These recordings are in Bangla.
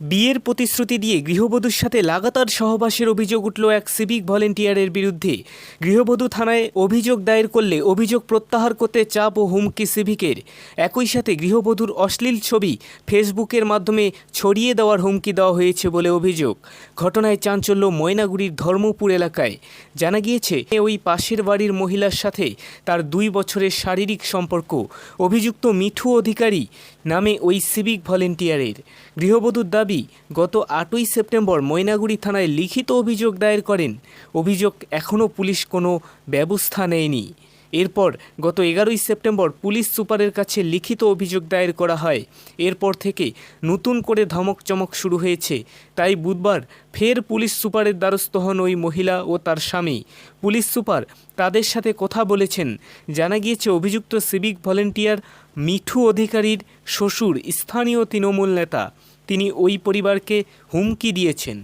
বিয়ের প্রতিশ্রুতি দিয়ে গৃহবধূর সাথে লাগাতার সহবাসের অভিযোগ উঠল এক সিভিক ভলেন্টিয়ারের বিরুদ্ধে। গৃহবধূ থানায় অভিযোগ দায়ের করলে অভিযোগ প্রত্যাহার করতে চাপ ও হুমকি সিভিকের। একই সাথে গৃহবধূর অশ্লীল ছবি ফেসবুকের মাধ্যমে ছড়িয়ে দেওয়ার হুমকি দেওয়া হয়েছে বলে অভিযোগ। ঘটনায় চাঞ্চল্য ময়নাগুড়ির ধর্মপুর এলাকায়। জানা গিয়েছে, ওই পাশের বাড়ির মহিলার সাথে তার দুই বছরের শারীরিক সম্পর্ক। অভিযুক্ত মিঠু অধিকারী নামে ওই সিভিক ভলেন্টিয়ারের। গৃহবধূর দাবি গত আটই সেপ্টেম্বর ময়নাগুড়ি থানায় লিখিত অভিযোগ দায়ের করেন। অভিযোগ এখনও পুলিশ কোনো ব্যবস্থা নেয়নি। এরপর গত এগারোই সেপ্টেম্বর পুলিশ সুপারের কাছে লিখিত অভিযোগ দায়ের করা হয়। এরপর থেকে নতুন করে ধমক চমক শুরু হয়েছে। তাই বুধবার ফের পুলিশ সুপারের দ্বারস্থ হন ওই মহিলা ও তার স্বামী। পুলিশ সুপার তাদের সাথে কথা বলেছেন। জানা গিয়েছে, অভিযুক্ত সিভিক ভলেন্টিয়ার মিঠু অধিকারীর শ্বশুর স্থানীয় তৃণমূল নেতা। তিনি ওই পরিবারকে হুমকি দিয়েছেন।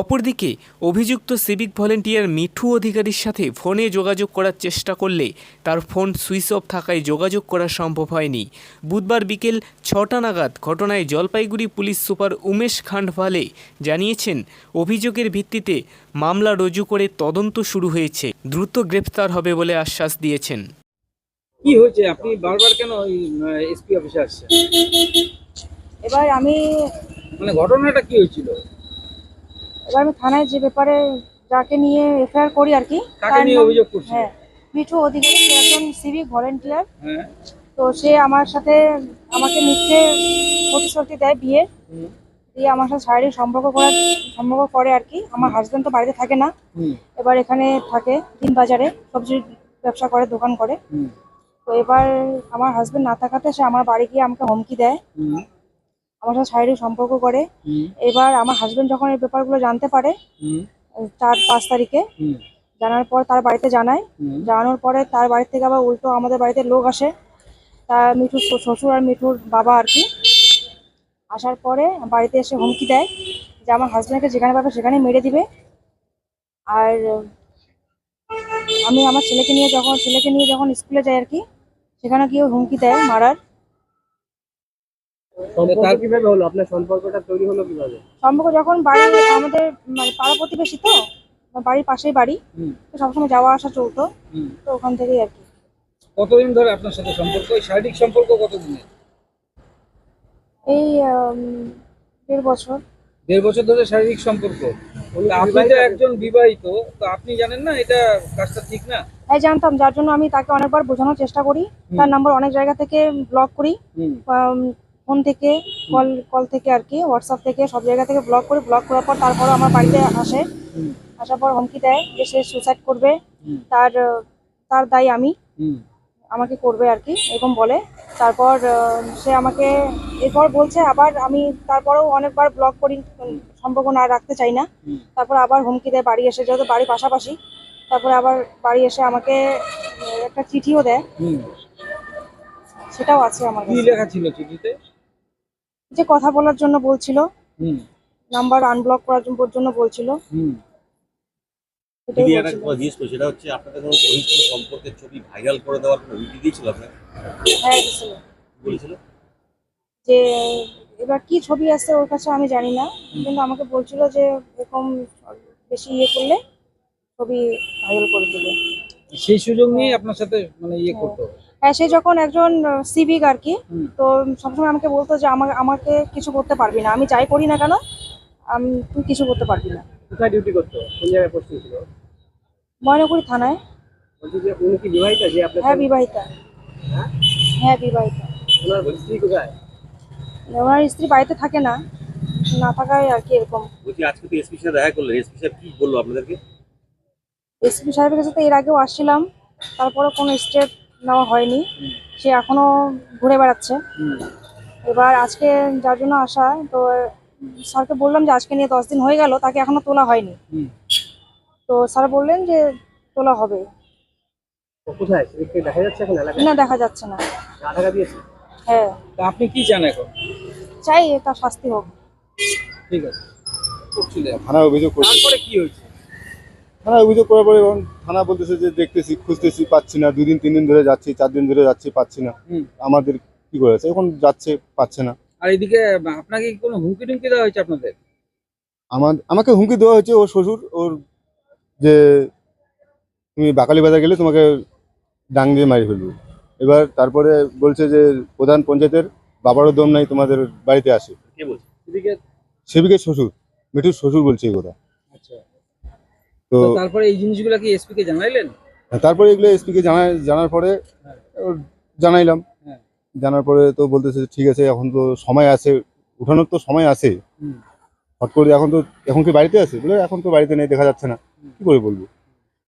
অপরদিকে, অভিযুক্ত সিভিক ভলেন্টিয়ার মিঠু অধিকারীর সাথে ফোনে যোগাযোগ করার চেষ্টা করলে তার ফোন সুইচ অফ থাকায় যোগাযোগ করা সম্ভব হয়নি। বুধবার বিকেল ছটা নাগাদ ঘটনায় জলপাইগুড়ি পুলিশ সুপার উমেশ খান্ডভালে জানিয়েছেন, অভিযোগের ভিত্তিতে মামলা রুজু করে তদন্ত শুরু হয়েছে। দ্রুত গ্রেফতার হবে বলে আশ্বাস দিয়েছেন। কি হয়েছে? আপনি বারবার কেন এসপি অফিসে আসছেন? এবার আমি মানে ঘটনাটা কি হয়েছিল? এবার আমি থানায় যে ব্যাপারে যাকে নিয়ে এফআইআর করি আর কি তার নিয়ে অভিযোগ করছিল? হ্যাঁ মিঠু অধিকারী সে একজন সিভিক ভলেন্টিয়ার। হ্যাঁ। তো সে আমার সাথে আমাকে মিথ্যে প্রতিশ্রুতি দেয় বিয়ে। দিয়ে আমার সাথে শারীরিক সম্পর্ক করার সম্পর্ক করে আর কি। আমার হাজব্যান্ড তো বাড়িতে থাকে না। এবার এখানে থাকে দিন বাজারে সবজির ব্যবসা করে দোকান করে। তো এবার আমার হাজব্যান্ড না থাকাতে সে আমার বাড়ি গিয়ে আমাকে হুমকি দেয়। আমার সাথে শারীরিক সম্পর্ক করে। এবার আমার হাজবেন্ড যখন এই ব্যাপারগুলো জানতে পারে চার পাঁচ তারিখে জানার পর তার বাড়িতে জানায়। জানানোর পরে তার বাড়ি থেকে আবার উল্টো আমাদের বাড়িতে লোক আসে। তার মিঠুর শ্বশুর আর মিঠুর বাবা আর কি। আসার পরে বাড়িতে এসে হুমকি দেয় যে আমার হাজব্যান্ডকে যেখানে পাবে সেখানে মেরে দিবে। আর আমি আমার ছেলেকে নিয়ে যখন ছেলেকে নিয়ে যখন স্কুলে যাই আর কি সেখানে গিয়ে হুমকি দেয় মারার। তার কীভাবে হলো? আপনার সম্পর্কটা তৈরি হলো কীভাবে? সম্পর্ক যখন বাড়ি আমাদের মানে পাড়া প্রতিবেশী তো বাড়ির পাশেই বাড়ি। তো সবসময় যাওয়া আসা চলতো। তো ওখান থেকেই আর কি। কতদিন ধরে আপনার সাথে সম্পর্ক? শারীরিক সম্পর্ক কতদিনের? এই দেড় বছর। দেড় বছর ধরে শারীরিক সম্পর্ক। আপনি তো একজন বিবাহিত তো আপনি জানেন না এটা কাজটা ঠিক না? হ্যাঁ জানতাম। যার জন্য আমি তাকে অনেকবার বোঝানোর চেষ্টা করি। তার নাম্বার অনেক জায়গা থেকে ব্লক করি। ফোন থেকে কল কল থেকে আর কি হোয়াটসঅ্যাপ থেকে সব জায়গা থেকে ব্লক করে ব্লক করার পর তারপরও আমার বাড়িতে আসে। আসার পর হুমকি দেয় যে সে সুসাইড করবে। তার তার দায়ী আমি। আমাকে করবে আর কি এরকম বলে। তারপর সে আমাকে এরপর বলছে আবার আমি তারপরেও অনেকবার ব্লক করি সম্পর্ক না রাখতে চাই না। তারপর আবার হুমকি দেয় বাড়ি এসে যেহেতু বাড়ি পাশাপাশি তারপরে আবার বাড়ি এসে আমাকে একটা চিঠিও দেয়। সেটাও আছে আমার কি লেখা ছিল চিঠিতে? যে কথা বলার জন্য বলছিল হুম, নাম্বার আনব্লক করার জন্য- বলছিল। দিদি একটা। কথা জিজ্ঞেস সেটা হচ্ছে আপনাদের কোনো ঘনিষ্ঠ সম্পর্কের ছবি ভাইরাল করে দেওয়ার কোনো হুমকি দিয়েছিল আপনাকে হ্যাঁ দিছিল। কি বলেছিল? যে এবার কি ছবি আছে ওর কাছে আমি জানি না কিন্তু আমাকে বলছিল যে এরকম বেশি ইয়ে করলে ছবি ভাইরাল করে দেবে। সেই সুযোগ নিয়ে আপনার সাথে মানে ইয়ে করতো হ্যাঁ সে যখন একজন সিভিক আর কি। তো সবসময় আমাকে বলতো যে আমাকে আমাকে কিছু করতে পারবি না। আমি যাই করি না কেন আমি তুই কিছু করতে পারবি না। কোথায় ডিউটি করতো? কোন জায়গায় পোস্টিং ছিল ময়নাগুড়ি থানায়। বলছি যে উনি কি বিবাহিতা? যে আপনার হ্যাঁ বিবাহিতা। হ্যাঁ? বিবাহিতা। ওনার স্ত্রী কোথায়? ওনার স্ত্রী বাড়িতে থাকে না। না থাকায় আর কি এরকম। বলছি আজকে তো এসপি দেখা করলেন এসপি সাহেব কি বলল আপনাদেরকে? এসপি সাহেবের কাছে তো এর আগেও আসছিলাম। তারপরে কোনো স্টেপ নেওয়া হয়নি। সে এখনও ঘুরে বেড়াচ্ছে। এবার আজকে যার জন্য আসা তো স্যারকে বললাম যে আজকে নিয়ে দশ দিন হয়ে গেল তাকে এখনও তোলা হয়নি। তো স্যার বললেন যে তোলা হবে। কোথায়? দেখা যাচ্ছে না দেখা যাচ্ছে না। হ্যাঁ। আপনি কি চান এখন? চাই তার শাস্তি হোক। ঠিক আছে। থানায় অভিযোগ করছি। তারপরে কি হয়েছে? থানায় অভিযোগ করার পরে এখন থানা বলতেছে যে দেখতেছি খুঁজতেছি পাচ্ছি না। দুদিন তিন দিন ধরে যাচ্ছি চার দিন ধরে যাচ্ছি পাচ্ছি না। আমাদের কি করেছে এখন যাচ্ছে পাচ্ছে না। আর এদিকে আপনাকে কি কোনো হুমকি টুমকি দেওয়া হয়েছে আপনাদের? আমার আমাকে হুমকি দেওয়া হয়েছে ওর শ্বশুর ওর যে তুমি বাকালি বাজার গেলে তোমাকে ডাং দিয়ে মারি ফেলব। এবার তারপরে বলছে যে প্রধান পঞ্চায়েতের বাবারও দম নাই তোমাদের বাড়িতে আসে। কে বলছে? এদিকে শ্বশুর মিঠুর শ্বশুর বলছে এই কথা। তো তারপরে এই জিনিসগুলো কি এসপি কে জানাইলেন? তারপরে এগুলো এসপিকে জানা জানার পরে জানাইলাম। হ্যাঁ। জানার পরে তো বলতেছে ঠিক আছে এখন তো সময় আছে উঠানোর তো সময় আছে। হট করে এখন তো এখন কি বাড়িতে আছে? বলে এখন তো বাড়িতে নেই দেখা যাচ্ছে না। কি করে বলব?